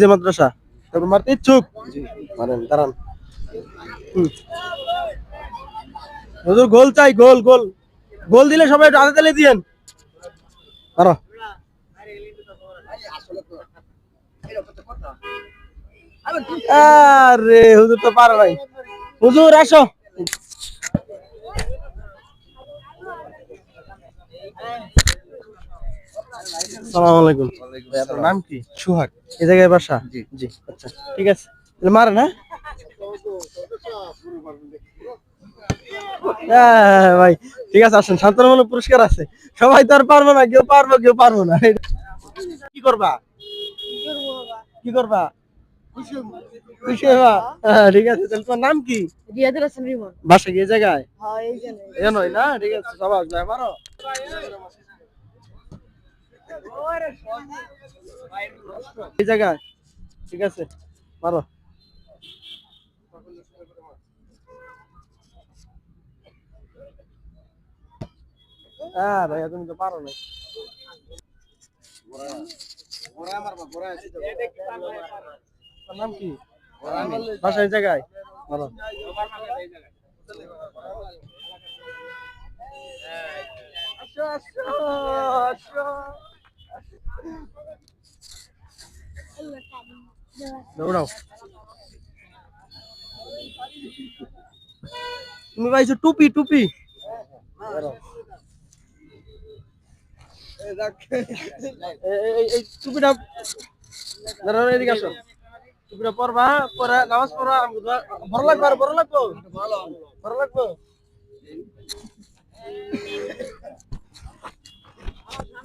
যে মাদ্রাসা তারপর মারতে ইচ্ছুক? মারেন দাঁড়ান। হুজুর গোল চাই গোল গোল। গোল দিলে সবাই একটু হাতে তালে দিয়েন। আরে হুজুর তো পারে নাই। হুজুর আসো। সালাম আলাইকুম। আপনার নাম কি? সুহাগ। এই জায়গায় বাসা? জি। জি আচ্ছা ঠিক আছে। তাহলে হ্যাঁ হ্যাঁ, ভাই ঠিক আছে আসেন শান্তনমূলক পুরস্কার আছে। সবাই তো আর পারব না কেউ পারব কেউ পারব না। কি করবা? কি করবা? খুশি হবা? হ্যাঁ, ঠিক আছে তাহলে তোমার নাম কি? রিয়াদুল হাসান রিমন। বাসা গিয়ে জায়গায়? হ্যাঁ এই না ঠিক আছে সবাই মারো। এই জায়গায়। ঠিক আছে, মারো। হ্যাঁ ভাইয়া তুমি তো পারো না নাম কি? বাসা জায়গায়? আসো। দৌড়াও। তুমি টুপি টুপি। এই- টুপিটা দাঁড়াও, এদিকে আসো। টুপিটা পরবা পরে নামাজ পড়বা বড় লাগবে আর বড় লাগবো দৌড়ে রাখো যেটা বলো তোমার হ্যাঁ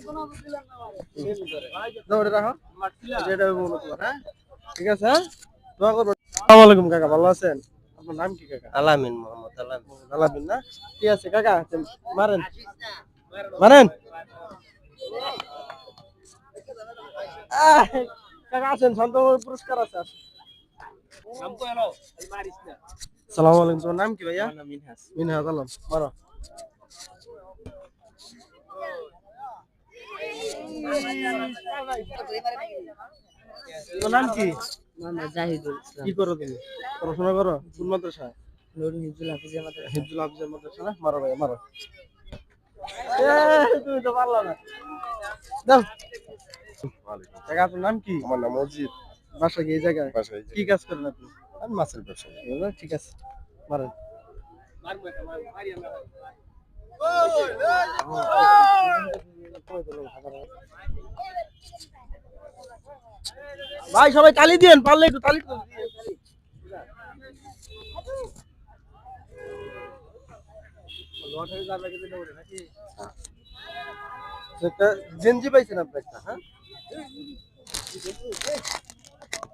ঠিক আছে হ্যাঁ? দোয়া করব। আসসালামু আলাইকুম কাকা ভালো আছেন? আপনার নাম কি কাকা? আলামিন মোহাম্মদ আলামিন। আলামিন না? ঠিক আছে কাকা মারেন। মারেন। কাকা আছেন? শান্ত পুরস্কার আছে আসেন। তোমার নাম কি ভাইয়া? মিনহাস। মিনহাজ আলম মারো। তোমার নাম কি মোহাম্মদ জাহিদুল ইসলাম কি করো তুমি পড়াশোনা করো কোন মাদ্রাসায় নুরুল হিজুল হাফিজের মাদ্রাসা হিজুল হাফিজের মাদ্রাসা না মারো ভাই মারো এ, তুমি তো পারলা না দাও কাকা আপনার নাম কি আমার নাম অজিত বাসা কি এই জায়গায় কি কাজ করেন আপনি আমি মাছের ব্যবসা ঠিক আছে মারেন ভাই সবাই তালি দিয়েন পারলে একটু তালি জেনজি পাইছেন একটা হ্যাঁ?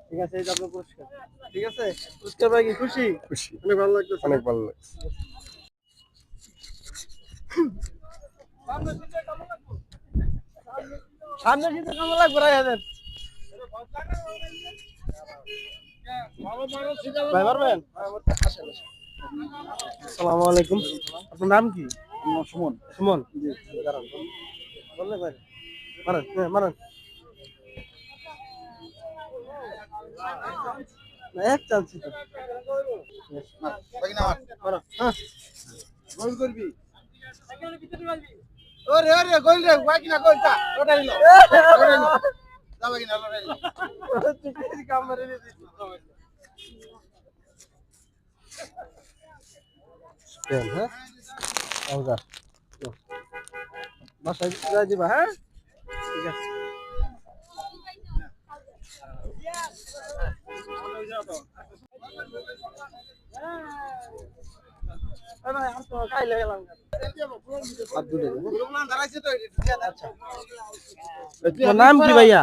ঠিক আছে এই যে আপনার পুরস্কার। ঠিক আছে? পুরস্কার পাই কি? খুশি? খুশি। অনেক ভালো লাগতেছে। অনেক ভালো লাগছে। সামনে শীতে কেমন লাগবে রাই হাজার। ভাই পারবেন? আসসালামু আলাইকুম। আপনার নাম কি? সুমন। সুমন। জি। দাঁড়ান বললে ভাই। মারেন হ্যাঁ মারেন। এক চান্স তো। মারো। হ্যাঁ। গোল করবি। ওরে ওরে গোল রে ওয়াই কিনা গোলটা ওটা নিল যাবে কিনা লড়াই Spin, হ্যাঁ? আলগা। লো। বাসায় যাই দিবা, হ্যাঁ? ঠিক আছে। এ ভাই, আর তো খাইলে গেলাম। নাম কি ভাইয়া?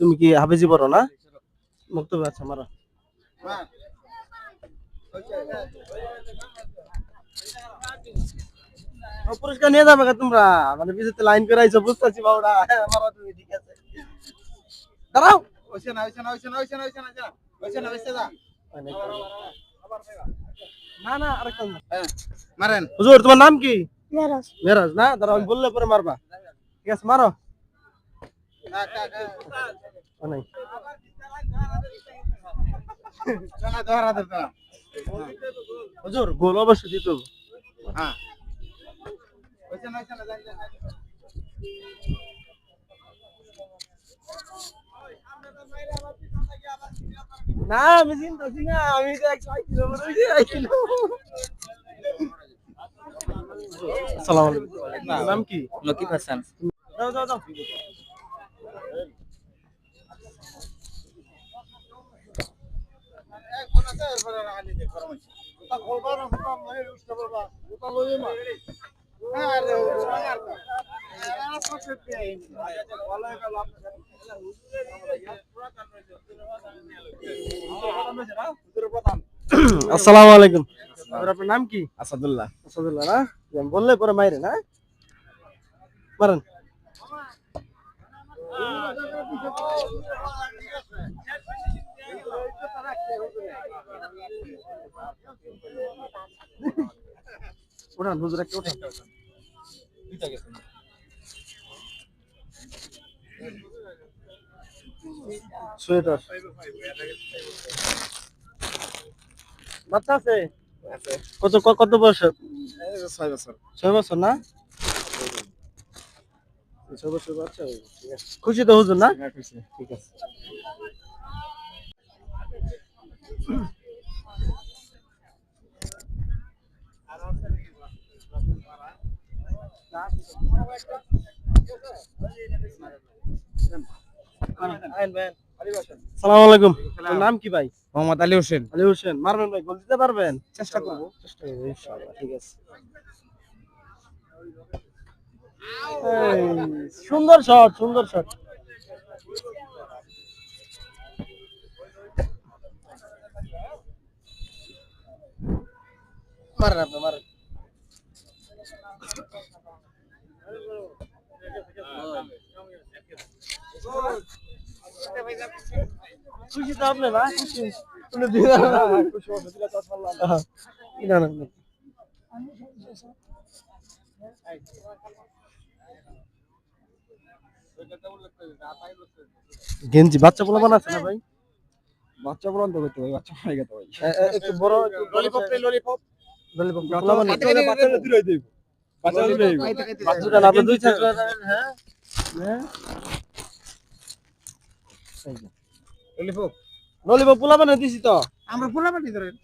তুমি কি হাফেজি পড়ো না? মুক্তবে আচ্ছা মারো। ও, পুরস্কার নিয়ে যাবে তোমরা? মানে পিছনে লাইন করে আইছো বুঝতেছি বাবুরা। হ্যাঁ, মারো তুমি ঠিক আছে। দাঁড়াও। ওইছে না ওইছে না ওইছে না ওইছে না ওইছে না ওইছে না ওইছে না। না না আরেকটা না। মারেন। হুজুর তোমার নাম কি? মেরাজ। মেরাজ না? দাঁড়াও আমি বললে পরে মারবা। ঠিক আছে মারো। হুজুর গোল অবশ্যই দিতে। হ্যাঁ। না আমি চিন্তাছি না আমি তো এক ছয় কিলো মতো হয়েছে, এক কিলো আসসালামু আলাইকুম নাম কি লকিব হাসান যাও যাও যাও বলবা না তা মানে উস্তা বলবা ওটা লই মা আরে আর আসসালামু আলাইকুম। আপনার নাম কি? আসাদুল্লাহ। আসাদুল্লাহ না? বললে পরে মাইরে না? মারেন। উঠান হুজুর একটা উঠান। সোয়েটার। বাচ্চা আছে? কত কত বয়স? ছয় বছর। ছয় বছর না? ছয় বছর বাচ্চা। খুশি তো হুজুর না? ঠিক আছে। সালাম আলাইকুম। নাম কি ভাই? মোহাম্মদ আলী হোসেন। আলী হোসেন। মারবেন ভাই গোল দিতে পারবেন? চেষ্টা করব। চেষ্টা করব ইনশাআল্লাহ ঠিক আছে। সুন্দর শট সুন্দর শট। মারেন আপনি মারেন। খুশি তো আপনি না খুশি উনি দিলেন না খুশি হবে দিলে তো পারলাম না না না না। গেঞ্জি বাচ্চা পোলা বানাচ্ছে না ভাই? বাচ্চা বলন তো করতে ভাই বাচ্চা হয়ে গেছে ভাই। একটু বড় একটু ললিপপ ললিপপ ললিপপ পোলা বানাচ্ছে বাচ্চা দূরে দেব। বাচ্চা দূরে দেব। বাচ্চাটা আপনি দুই চার হ্যাঁ। হ্যাঁ। ললিপপ ললিপপ পোলা বানাই দিছি তো। আমরা ফুলা পাটি ধরেন